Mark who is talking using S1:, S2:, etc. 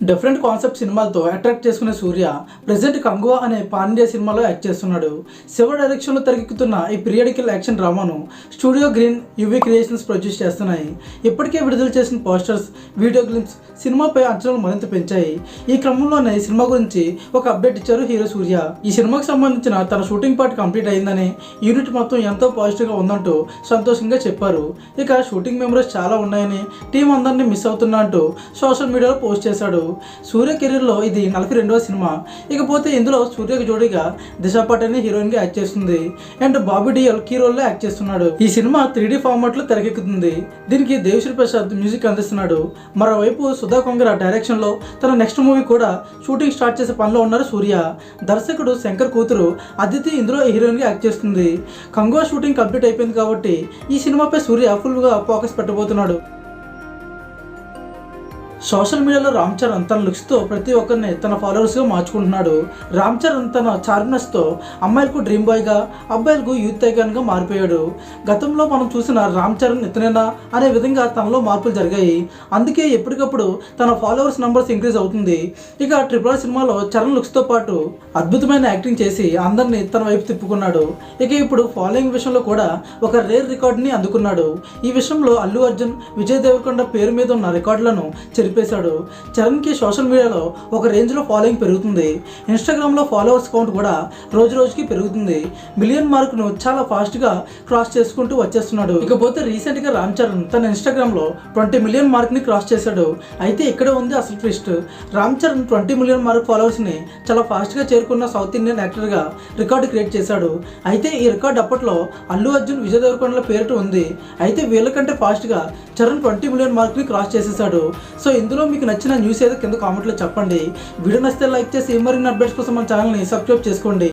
S1: Different concept సినిమాలతో attract చేసుకునే సూర్య present Kanguva అనే పాండియా సినిమాలో యాక్ట్ చేస్తున్నాడు. శివ డైరెక్షన్లో తెరకెక్కుతున్న ఈ periodical action డ్రామాను studio green UV creations produce చేస్తున్నాయి. ఇప్పటికే విడుదల చేసిన పోస్టర్స్ వీడియో క్లిప్స్ సినిమాపై అంచనాలు మరింత పెంచాయి. ఈ క్రమంలోనే సినిమా గురించి ఒక అప్డేట్ ఇచ్చారు హీరో సూర్య. ఈ సినిమాకి సంబంధించిన తన షూటింగ్ పార్ట్ కంప్లీట్ అయిందని యూనిట్ మొత్తం ఎంతో పాజిటివ్గా ఉందంటూ సంతోషంగా చెప్పారు. ఇక షూటింగ్ మెమరీస్ చాలా ఉన్నాయని టీం అందరినీ మిస్ అవుతున్నా అంటూ సోషల్ మీడియాలో పోస్ట్ చేశాడు. సూర్య కెరీర్లో ఇది నలభై రెండవ సినిమా. ఇకపోతే ఇందులో సూర్యకు జోడిగా దిశా పటేల్ హీరోయిన్గా యాక్ట్ చేస్తుంది. అండ్ బాబీ డియల్ కీ రోల్లో యాక్ట్ చేస్తున్నాడు. ఈ సినిమా త్రీ డీ ఫార్మాట్లో తెరకెక్కుతుంది. దీనికి దేవిశ్రీ ప్రసాద్ మ్యూజిక్ అందిస్తున్నాడు. మరోవైపు సుధా కొంగర డైరెక్షన్లో తన నెక్స్ట్ మూవీ కూడా షూటింగ్ స్టార్ట్ చేసే పనిలో ఉన్నారు సూర్య. దర్శకుడు శంకర్ కూతురు అదితి ఇందులో హీరోయిన్గా యాక్ట్ చేస్తుంది. కంగో షూటింగ్ కంప్లీట్ అయిపోయింది కాబట్టి ఈ సినిమాపై సూర్య ఫుల్గా ఫోకస్ పెట్టబోతున్నాడు. సోషల్ మీడియాలో రామ్ చరణ్ తన లుక్స్తో ప్రతి ఒక్కరిని తన ఫాలోవర్స్గా మార్చుకుంటున్నాడు. రామ్ చరణ్ తన చార్మినర్స్తో అమ్మాయిలకు డ్రీమ్ బాయ్గా అబ్బాయిలకు యూత్ ఐకాన్గా మారిపోయాడు. గతంలో మనం చూసిన రామ్ చరణ్ ఇతనేనా అనే విధంగా తనలో మార్పులు జరిగాయి. అందుకే ఎప్పటికప్పుడు తన ఫాలోవర్స్ నంబర్స్ ఇంక్రీజ్ అవుతుంది. ఇక ట్రిపుల్ ఆర్ సినిమాలో చరణ్ లుక్స్తో పాటు అద్భుతమైన యాక్టింగ్ చేసి అందరినీ తన వైపు తిప్పుకున్నాడు. ఇక ఇప్పుడు ఫాలోయింగ్ విషయంలో కూడా ఒక రేర్ రికార్డుని అందుకున్నాడు. ఈ విషయంలో అల్లు అర్జున్ విజయ్ దేవరకొండ పేరు మీద ఉన్న రికార్డులను చెరిపేశాడు చరణ్కి సోషల్ మీడియాలో ఒక రేంజ్లో ఫాలోయింగ్ పెరుగుతుంది. ఇన్స్టాగ్రామ్లో ఫాలోవర్స్ కౌంట్ కూడా రోజు రోజుకి పెరుగుతుంది. మిలియన్ మార్క్ను చాలా ఫాస్ట్గా క్రాస్ చేసుకుంటూ వచ్చేస్తున్నాడు. ఇకపోతే రీసెంట్గా రామ్ చరణ్ తన ఇన్స్టాగ్రామ్లో ట్వంటీ మిలియన్ మార్క్ని క్రాస్ చేశాడు. అయితే ఇక్కడ ఉంది అసలు twist. Ram Charan twenty million mark ఫాలోవర్స్ని చాలా ఫాస్ట్గా చేరుకున్న సౌత్ ఇండియన్ యాక్టర్గా రికార్డు క్రియేట్ చేశాడు. అయితే ఈ రికార్డు అప్పట్లో అల్లు అర్జున్ విజయ్ దేవరకొండల పేరిట ఉంది. అయితే వీళ్ళకంటే ఫాస్ట్గా చరణ్ ట్వంటీ మిలియన్ మార్క్ని క్రాస్ చేసేసాడు సో ఇందులో మీకు నచ్చిన న్యూస్ ఏదో కింద కామెంట్లో చెప్పండి. వీడియో నచ్చితే లైక్ చేసి మరిన్ని అప్డేట్స్ కోసం మన ఛానల్ని సబ్స్క్రైబ్ చేసుకోండి.